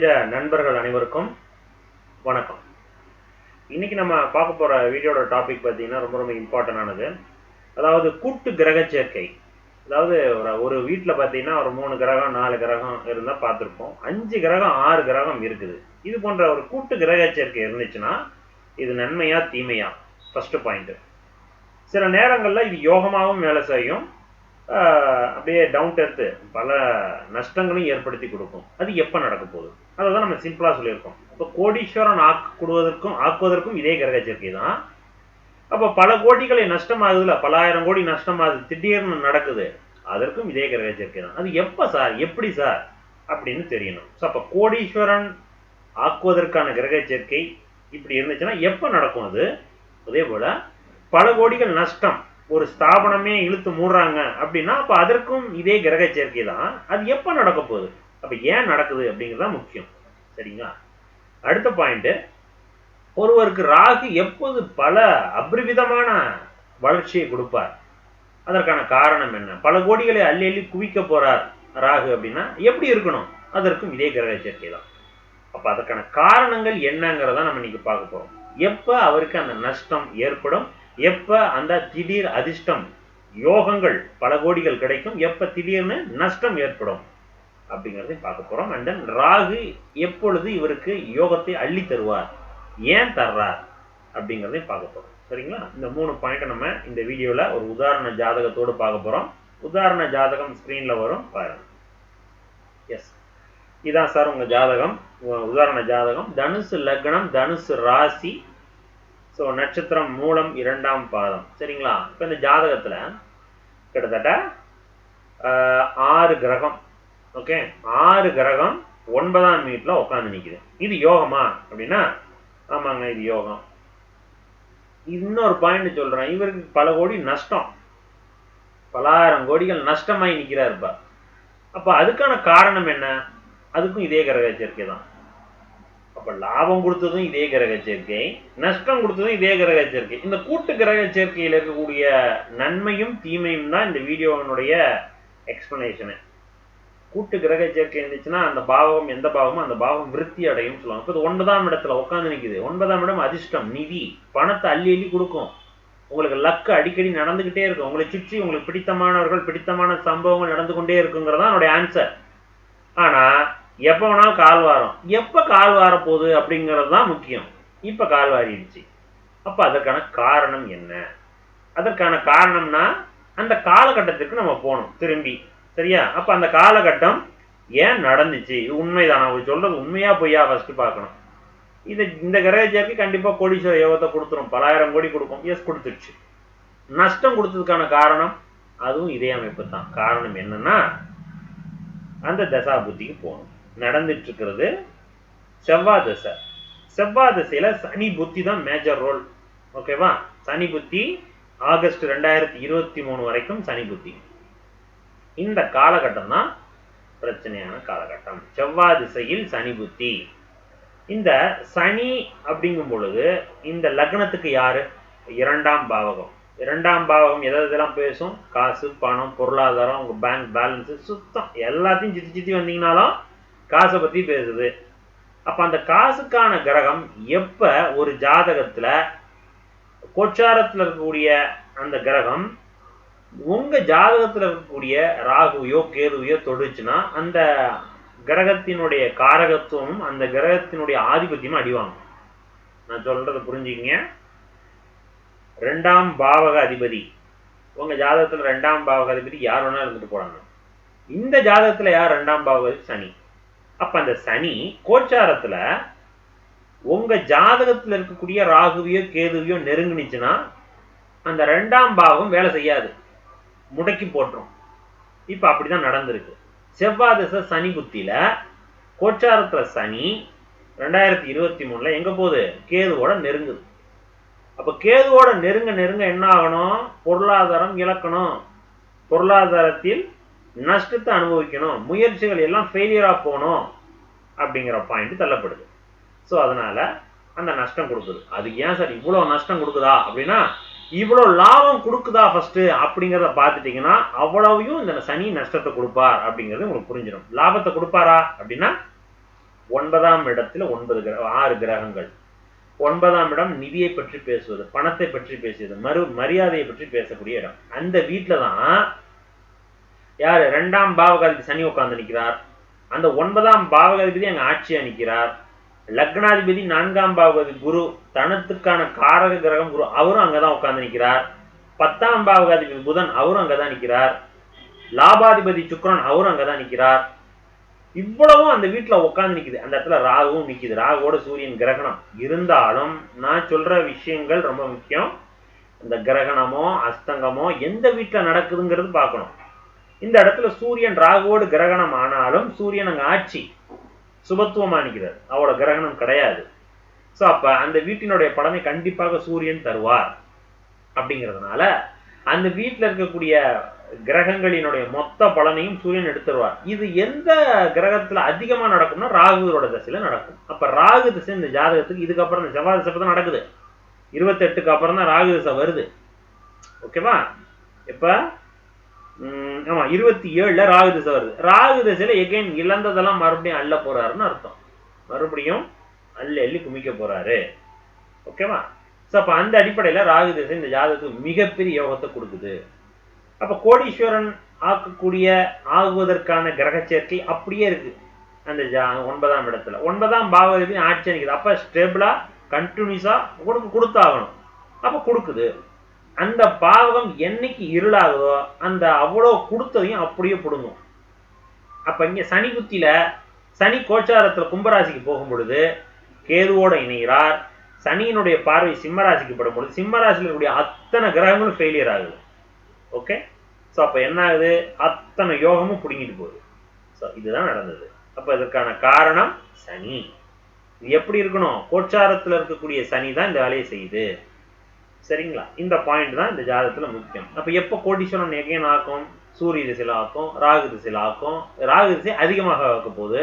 ஜோதிட நண்பர்கள் அனைவருக்கும் வணக்கம். இன்னைக்கு நம்ம பார்க்க போற வீடியோட டாபிக் பார்த்தீங்கன்னா ரொம்ப ரொம்ப இம்பார்ட்டன்டானது அதாவது கூட்டு கிரக சேர்க்கை. அதாவது ஒரு ஒரு வீட்டில் பார்த்தீங்கன்னா ஒரு மூணு கிரகம் நாலு கிரகம் இருந்தால் பார்த்துருப்போம். அஞ்சு கிரகம் ஆறு கிரகம் இருக்குது. இது போன்ற ஒரு கூட்டு கிரக சேர்க்கை இருந்துச்சுன்னா இது நன்மையா தீமையா? ஃபர்ஸ்ட் பாயிண்ட் சில நேரங்களில் இது யோகமாகவும் வேலை செய்யும். அப்படியே டவுன் டெர்த்து பல நஷ்டங்களையும் ஏற்படுத்தி கொடுக்கும். அது எப்போ நடக்க போகுது? அதை தான் நம்ம சிம்பிளாக சொல்லியிருக்கோம். இப்போ கோடீஸ்வரன் ஆக்குவதற்கும் ஆக்குவதற்கும் இதே கிரக சேர்க்கை தான். அப்போ பல கோடிகளை நஷ்டமாகுதுல பல ஆயிரம் கோடி நஷ்டமாகுது திடீர்னு நடக்குது அதற்கும் இதே கிரக சேர்க்கை தான். அது எப்போ சார் எப்படி சார் அப்படின்னு தெரியணும். ஸோ அப்போ கோடீஸ்வரன் ஆக்குவதற்கான கிரக சேர்க்கை இப்படி இருந்துச்சுன்னா எப்போ நடக்கும் அது? அதே போல் பல கோடிகள் நஷ்டம் ஒரு ஸ்தாபனமே இழுத்து மூடுறாங்க அப்படின்னா அப்போ அதற்கும் இதே கிரக சேர்க்கை தான். அது எப்போ நடக்க போகுது? அப்போ ஏன் நடக்குது அப்படிங்கிறது தான் முக்கியம். சரிங்களா? அடுத்த பாயிண்ட் ஒருவருக்கு ராகு எப்போது பல அபரிவிதமான வளர்ச்சியை கொடுப்பார்? அதற்கான காரணம் என்ன? பல கோடிகளை அள்ளி அள்ளி குவிக்க போறார் ராகு அப்படின்னா எப்படி இருக்கணும்? அதற்கும் இதே கிரக சேர்க்கை தான். அப்ப அதற்கான காரணங்கள் என்னங்கிறத நம்ம இன்னைக்கு பார்க்க போறோம். எப்ப அவருக்கு அந்த நஷ்டம் ஏற்படும்? எப்ப அந்த திடீர் அதிர்ஷ்டம் யோகங்கள் பல கோடிகள் கிடைக்கும் எப்ப திடீர்னு நஷ்டம் ஏற்படும்? அப்படிங்கறதையும் பார்க்க போறோம். அண்ட் தென் ராகு எப்பொழுது இவருக்கு யோகத்தை அள்ளி தருவார்? ஏன் தர்றார்? அப்படிங்கிறதையும் பார்க்க போறோம். சரிங்களா? இந்த மூணு பாயிண்ட்டை நம்ம இந்த வீடியோல ஒரு உதாரண ஜாதகத்தோடு பார்க்க போறோம். உதாரண ஜாதகம் ஸ்கிரீன்ல வரும். பாருங்க. எஸ் இதான் சார் உங்க ஜாதகம். உ- உதாரண ஜாதகம். தனுசு லக்னம் தனுசு ராசி ஸோ நட்சத்திரம் மூலம் இரண்டாம் பாதம். சரிங்களா? இப்போ இந்த ஜாதகத்துல கிட்டத்தட்ட ஆஹ், ஆறு கிரகம். ஓகே ஆறு கிரகம் ஒன்பதாம் வீட்டில் உட்காந்து நிக்குது. இது யோகமா? அப்படின்னா ஆமாங்க இது யோகம். இன்னொரு பாயிண்ட் சொல்றேன். இவருக்கு பல கோடி நஷ்டம். பலாயிரம் கோடிகள் நஷ்டமாய் நிக்கிறார் இப்ப அப்ப அதுக்கான காரணம் என்ன? அதுக்கும் இதே கிரக சேர்க்கை தான். அப்போ லாபம் கொடுத்ததும் இதே கிரக சேர்க்கை நஷ்டம் கொடுத்ததும் இதே கிரக சேர்க்கை. இந்த கூட்டு கிரக சேர்க்கையில் இருக்கக்கூடிய நன்மையும் தீமையும் தான் இந்த வீடியோவினுடைய எக்ஸ்பிளனேஷனு கூட்டு கிரக சேர்க்கை இருந்துச்சுன்னா அந்த பாவம் எந்த பாவமோ அந்த பாவம் விருத்தி அடையும் சொல்லுவாங்க. இப்போ ஒன்பதாம் இடத்துல உட்காந்து நிற்குது ஒன்பதாம் இடம் அதிர்ஷ்டம் நிதி பணத்தை அள்ளி அள்ளி கொடுக்கும். உங்களுக்கு லக்கு அடிக்கடி நடந்துகிட்டே இருக்கும். உங்களை சுற்றி உங்களுக்கு பிடித்தமானவர்கள் பிடித்தமான சம்பவங்கள் நடந்து கொண்டே இருக்குங்கிறது என்னுடைய ஆன்சர் ஆனால் எப்போ வேணாலும் கால் வாரம். எப்போ கால் வார போகுது அப்படிங்கிறது தான் முக்கியம். இப்போ கால் வாரிடுச்சு. அப்போ அதற்கான காரணம் என்ன? அதற்கான காரணம்னா அந்த காலகட்டத்திற்கு நம்ம போகணும் திரும்பி. சரியா? அப்போ அந்த காலகட்டம் ஏன் நடந்துச்சு? உண்மைதான். அவர் சொல்றது உண்மையா பொய்யா ஃபர்ஸ்ட் பார்க்கணும். இது இந்த கிரகஜாக்கு கண்டிப்பாக கோடீஸ்வர யோகத்தை கொடுத்துரும். பலாயிரம் கோடி கொடுக்கும். எஸ் கொடுத்துருச்சு. நஷ்டம் கொடுத்ததுக்கான காரணம் அதுவும் இதே அமைப்பு தான். காரணம் என்னன்னா அந்த தசா புத்திக்கு போகணும். நடந்துட்டு இருக்கிறது செவ்வாய் தசை. செவ்வாய் தசையில சனி புத்தி தான் மேஜர் ரோல் ஓகேவா சனி புத்தி ஆகஸ்ட் ரெண்டாயிரத்தி இருபத்தி மூணு வரைக்கும் சனி புத்தி. இந்த காலகட்டம் தான் பிரச்சனையான காலகட்டம். செவ்வாய் திசையில் சனி புத்தி. இந்த சனி அப்படிங்கும் பொழுது இந்த லக்னத்துக்கு யாரு? இரண்டாம் பாவகம். இரண்டாம் பாவகம் எதை எதெல்லாம் பேசும்? காசு பணம் பொருளாதாரம் உங்க பேங்க் பேலன்ஸ் சுத்தம். எல்லாத்தையும் சித்தி சித்தி வந்தீங்கனாலும் காசை பத்தி பேசுது. அப்ப அந்த காசுக்கான கிரகம் எப்ப ஒரு ஜாதகத்துல கோச்சாரத்துல இருக்கக்கூடிய அந்த கிரகம் உங்க ஜாதகத்துல இருக்கக்கூடிய ராகுவையோ கேதுவையோ தொடுச்சுன்னா அந்த கிரகத்தினுடைய காரகத்துவமும் அந்த கிரகத்தினுடைய ஆதிபத்தியமும் அடிவாங்க நான் சொல்றதை புரிஞ்சுக்கிங்க. ரெண்டாம் பாவக அதிபதி. உங்க ஜாதகத்துல ரெண்டாம் பாவக அதிபதி யார் வேணா இருந்துட்டு போறாங்க. இந்த ஜாதகத்துல யார் ரெண்டாம் பாவக சனி. அப்ப அந்த சனி கோச்சாரத்துல உங்க ஜாதகத்துல இருக்கக்கூடிய ராகுவையோ கேதுவையோ நெருங்குனுச்சுன்னா அந்த ரெண்டாம் பாவம் வேலை செய்யாது. முடக்கி போட்டுரும். இப்ப அப்படிதான் நடந்திருக்கு. செவ்வாய் திசை சனி புத்தியில கோச்சாரத்துல சனி ரெண்டாயிரத்தி இருபத்தி மூணுல எங்க போகுது? கேதுவோட நெருங்குது. அப்ப கேதுவோட நெருங்க நெருங்க என்ன ஆகணும்? பொருளாதாரம் இழக்கணும். பொருளாதாரத்தில் நஷ்டத்தை அனுபவிக்கணும் முயற்சிகள் எல்லாம் ஃபெயிலியராக போகணும் அப்படிங்கிற பாயிண்ட் தள்ளப்படுது. ஸோ அதனால அந்த நஷ்டம் கொடுக்குது. அதுக்கு ஏன் சார் இவ்வளோ நஷ்டம் கொடுக்குதா? அப்படின்னா இவ்வளோ லாபம் கொடுக்குதா ஃபர்ஸ்ட் அப்படிங்கிறத பார்த்துட்டீங்கன்னா அவ்வளவையும் இந்த சனி நஷ்டத்தை கொடுப்பார் அப்படிங்கிறது உங்களுக்கு புரிஞ்சிடும். லாபத்தை கொடுப்பாரா? அப்படின்னா ஒன்பதாம் இடத்துல ஒன்பது கிரக ஆறு கிரகங்கள். ஒன்பதாம் இடம் நிதியை பற்றி பேசுவது பணத்தை பற்றி பேசுவது மறு மரியாதையை பற்றி பேசக்கூடிய இடம். அந்த வீட்டில் தான் யார்? ரெண்டாம் பாவகாதிபதி சனி உட்கார்ந்து நிற்கிறார் அந்த ஒன்பதாம் பாவகாதிபதி அங்கே ஆட்சியாக நிற்கிறார் லக்னாதிபதி நான்காம் பாவகாதி குரு தனத்துக்கான காரக கிரகம் குரு அவரும் அங்கே தான் உட்கார்ந்து நிற்கிறார் பத்தாம் பாவகாதிபதி புதன் அவரும் அங்கே தான் நிற்கிறார் லாபாதிபதி சுக்ரன் அவரும் அங்கே தான் நிற்கிறார் இவ்வளவும் அந்த வீட்டில் உட்காந்து நிற்குது அந்த இடத்துல ராகுவும் நிற்கிது ராகுவோட சூரியன் கிரகணம். இருந்தாலும் நான் சொல்கிற விஷயங்கள் ரொம்ப முக்கியம். இந்த கிரகணமோ அஸ்தங்கமோ எந்த வீட்டில் நடக்குதுங்கிறது பார்க்கணும். இந்த இடத்துல சூரியன் ராகுவோடு கிரகணம் ஆனாலும் சூரியன் அங்க ஆட்சி சுபத்துவமா நிற்கிறார் அவரோட கிரகணம் கிடையாது. ஸோ அப்ப அந்த வீட்டினுடைய பலனை கண்டிப்பாக சூரியன் தருவார். அப்படிங்கிறதுனால அந்த வீட்டில் இருக்கக்கூடிய கிரகங்களினுடைய மொத்த பலனையும் சூரியன் எடுத்துருவார். இது எந்த கிரகத்துல அதிகமா நடக்கும்னா ராகுவோட திசையில நடக்கும். அப்ப ராகு திசை இந்த ஜாதகத்துக்கு இதுக்கப்புறம் இந்த செவ்வாய் திசை தான் நடக்குது. இருபத்தெட்டுக்கு அப்புறம் தான் ராகு திசை வருது. ஓகேவா? இப்ப ஆமா இருபத்தி ஏழுல ராகு திசை வருது. ராகு திசையில எகைன் இழந்ததெல்லாம் மறுபடியும் அள்ள போறாருன்னு அர்த்தம். மறுபடியும் அள்ள அள்ளி குமிக்க போறாரு. ஓகேவா ஸோ அப்ப அந்த அடிப்படையில ராகு திசை இந்த ஜாதகத்துக்கு மிகப்பெரிய யோகத்தை கொடுக்குது. அப்ப கோடீஸ்வரன் ஆக்கக்கூடிய ஆகுவதற்கான கிரக சேர்க்கை அப்படியே இருக்கு. அந்த ஜா ஒன்பதாம் இடத்துல. ஒன்பதாம் பாவகதி ஆட்சி அணிக்குது. அப்ப ஸ்டேபிளா கண்டினியூஸா கொடுக்க கொடுத்தாகணும். அப்ப கொடுக்குது. அந்த பாவகம் என்னைக்கு இருளாகுதோ அந்த அவ்வளோ கொடுத்ததையும் அப்படியே பிடுங்கும். அப்ப இங்க சனி புத்தியில சனி கோச்சாரத்துல கும்பராசிக்கு போகும் பொழுது கேதுவோட இணைகிறார். சனியினுடைய பார்வை சிம்மராசிக்கு படும் பொழுது சிம்மராசியில் இருக்கக்கூடிய அத்தனை கிரகங்களும் ஃபெயிலியர் ஆகுது. ஓகே ஸோ அப்போ என்ன ஆகுது? அத்தனை யோகமும் பிடுங்கிட்டு போகுது. ஸோ இதுதான் நடந்தது. அப்போ இதற்கான காரணம் சனி. இது எப்படி இருக்கணும்? கோச்சாரத்தில் இருக்கக்கூடிய சனி தான் இந்த வேலையை செய்யுது. சரிங்களா? இந்த பாயிண்ட் தான் இந்த ஜாதகத்துல முக்கியம். அப்போ எப்போ கோடீஸ்வரன் எகைன் ஆக்கும்? சூரிய திசையில் ஆக்கும்? ராகு திசையில் ஆக்கும்? ராகு திசை அதிகமாக ஆக்க போது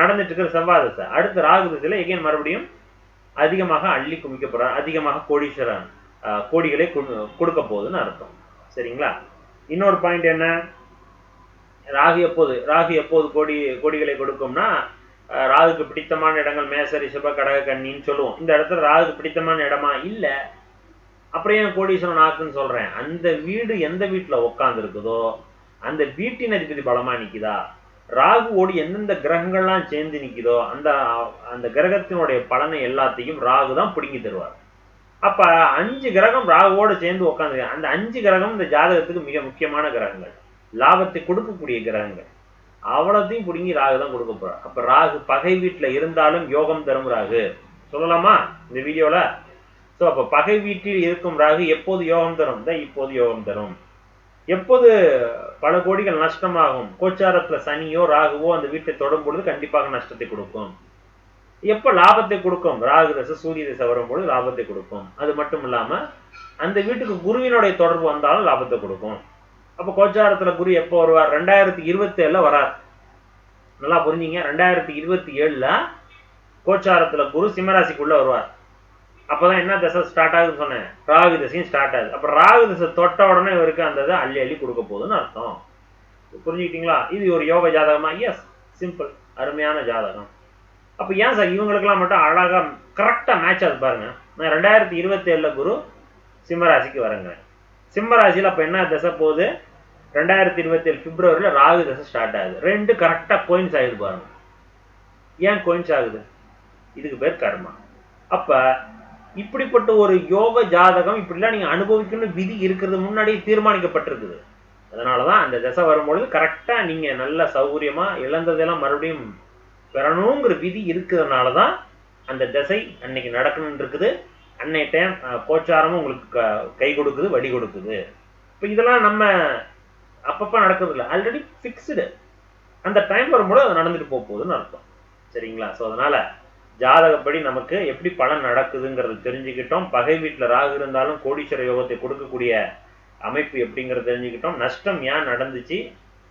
நடந்துட்டு இருக்கிற செவ்வாய் திசை. அடுத்த ராகு திசையில் எகைன் மறுபடியும் அதிகமாக அள்ளி குமிக்கப்படுற அதிகமாக கோடீஸ்வரன் கோடிகளை கொடுக்க போகுதுன்னு அர்த்தம். சரிங்களா? இன்னொரு பாயிண்ட் என்ன? ராகு எப்போது ராகு எப்போது கோடி கோடிகளை கொடுக்கும்னா ராகுக்கு பிடித்தமான இடங்கள் மேச ரிஷப கடக கண்ணின்னு சொல்லுவோம். இந்த இடத்துல ராகுக்கு பிடித்தமான இடமா இல்லை அப்புறம் ஏன் கோடீஸ்வரன் ஆக்குன்னு சொல்றேன். அந்த வீடு எந்த வீட்டுல உட்கார்ந்து இருக்குதோ அந்த வீட்டின் அதிபதி பலமா நிக்குதா? ராகுவோடு எந்தெந்த கிரகங்கள்லாம் சேர்ந்து நிக்குதோ அந்த அந்த கிரகத்தினுடைய பலனை எல்லாத்தையும் ராகு தான் பிடுங்கி தருவார். அப்ப அஞ்சு கிரகம் ராகுவோட சேர்ந்து உட்காந்து அந்த அஞ்சு கிரகம் இந்த ஜாதகத்துக்கு மிக முக்கியமான கிரகங்கள். லாபத்தை கொடுக்கக்கூடிய கிரகங்கள். அவ்வளோத்தையும் பிடுங்கி ராகு தான் கொடுக்க போறார். அப்ப ராகு பகை வீட்டுல இருந்தாலும் யோகம் தரும் ராகு. சொல்லலாமா இந்த வீடியோல? ஸோ அப்ப பகை வீட்டில் இருக்கும் ராகு எப்போது யோகம் தரும்? தான் இப்போது யோகம் தரும். எப்போது பல கோடிகள் நஷ்டமாகும்? கோச்சாரத்துல சனியோ ராகுவோ அந்த வீட்டை தொடும் பொழுது கண்டிப்பாக நஷ்டத்தை கொடுக்கும். எப்ப லாபத்தை கொடுக்கும்? ராகு தசை சூரிய தசை வரும்பொழுது லாபத்தை கொடுக்கும். அது மட்டும் இல்லாம அந்த வீட்டுக்கு குருவினுடைய தொடர்பு வந்தாலும் லாபத்தை கொடுக்கும். அப்போ கோச்சாரத்துல குரு எப்போ வருவார்? ரெண்டாயிரத்தி இருபத்தி ஏழுல வரார். நல்லா புரிஞ்சிங்க. ரெண்டாயிரத்தி இருபத்தி ஏழுல கோச்சாரத்துல குரு சிம்மராசிக்குள்ள வருவார். அப்போதான் என்ன தசை ஸ்டார்ட் ஆகுதுன்னு சொன்னேன். ராகு தசையும் ஸ்டார்ட் ஆகுது. அப்போ ராகு தசை தொட்ட உடனே இவருக்கு அந்த இதை அள்ளி அள்ளி கொடுக்க போகுதுன்னு அர்த்தம். புரிஞ்சுக்கிட்டீங்களா? இது ஒரு யோக ஜாதகமா? எஸ் சிம்பிள் அருமையான ஜாதகம். அப்போ ஏன் சார் இவங்களுக்கெல்லாம் மட்டும் அழகா கரெக்டா மேட்ச் ஆகுது பாருங்க. நான் ரெண்டாயிரத்தி இருபத்தி குரு சிம்மராசிக்கு வரேங்க சிம்மராசியில் அப்போ என்ன தசை போகுது? ரெண்டாயிரத்தி இருபத்தி ஏழு பிப்ரவரியில் ராகு தசை ஸ்டார்ட் ஆகுது. ரெண்டு கரெக்டா கோயின்ஸ் ஆகுது பாருங்க. ஏன் கோயின்ஸ் ஆகுது? இதுக்கு பேர் கர்மா. அப்ப இப்படிப்பட்ட ஒரு யோக ஜாதகம் இப்படிலாம் நீங்க அனுபவிக்கணும்னு விதி இருக்கிறது முன்னாடியே தீர்மானிக்கப்பட்டிருக்குது. அதனாலதான் அந்த தசை வரும்பொழுது கரெக்டா நீங்க நல்ல சௌகரியமா இழந்ததெல்லாம் மறுபடியும் பெறணுங்கிற விதி இருக்கிறதுனால தான் அந்த தசை அன்னைக்கு நடக்கணும்னு இருக்குது அன்னைய டைம் கோச்சாரமும் உங்களுக்கு க- கை கொடுக்குது வழி கொடுக்குது. இப்போ இதெல்லாம் நம்ம அப்பப்போ நடக்கிறது இல்லை ஆல்ரெடி ஃபிக்ஸ்டு அந்த டைம் வரும்போது அது நடந்துட்டு போக போகுதுன்னு அர்த்தம். சரிங்களா? ஸோ அதனால ஜாதகப்படி நமக்கு எப்படி பலன் நடக்குதுங்கிறது தெரிஞ்சுக்கிட்டோம். பகை வீட்டில் ராகு இருந்தாலும் கோடீஸ்வர யோகத்தை கொடுக்கக்கூடிய அமைப்பு எப்படிங்கிறத தெரிஞ்சுக்கிட்டோம். நஷ்டம் ஏன் நடந்துச்சு?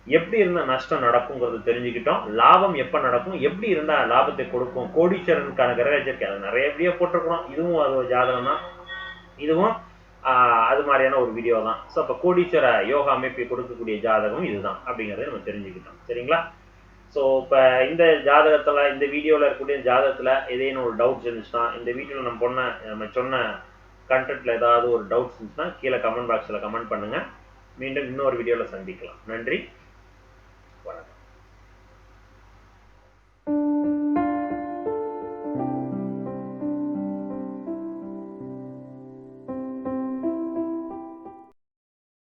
எப்படி இருந்தால் நஷ்டம் நடக்குங்கிறது தெரிஞ்சுக்கிட்டோம். லாபம் எப்போ நடக்கும்? எப்படி இருந்தால் லாபத்தை கொடுக்கும்? கோடீஸ்வரனுக்கான கிரகச்சரிக்கை அதை நிறைய வீடியோ போட்டிருக்கிறோம். இதுவும் அது ஒரு ஜாதகம் தான் இதுவும் அது மாதிரியான ஒரு வீடியோ தான். ஸோ அப்போ கோடீஸ்வர யோகா அமைப்பை கொடுக்கக்கூடிய ஜாதகம் இதுதான் அப்படிங்கிறத நம்ம தெரிஞ்சுக்கிட்டோம். சரிங்களா? ஸோ இப்போ இந்த ஜாதகத்தில் இந்த வீடியோவில் இருக்கக்கூடிய ஜாதகத்தில் ஏதேனும் ஒரு டவுட்ஸ் இருந்துச்சுன்னா இந்த வீடியோவில் நம்ம பொண்ண நம்ம சொன்ன கண்டென்ட்டில் ஏதாவது ஒரு டவுட்ஸ் இருந்துச்சுன்னா கீழே கமெண்ட் பாக்ஸில் கமெண்ட் பண்ணுங்கள் மீண்டும் இன்னொரு வீடியோவில் சந்திக்கலாம். நன்றி. வணக்கம்.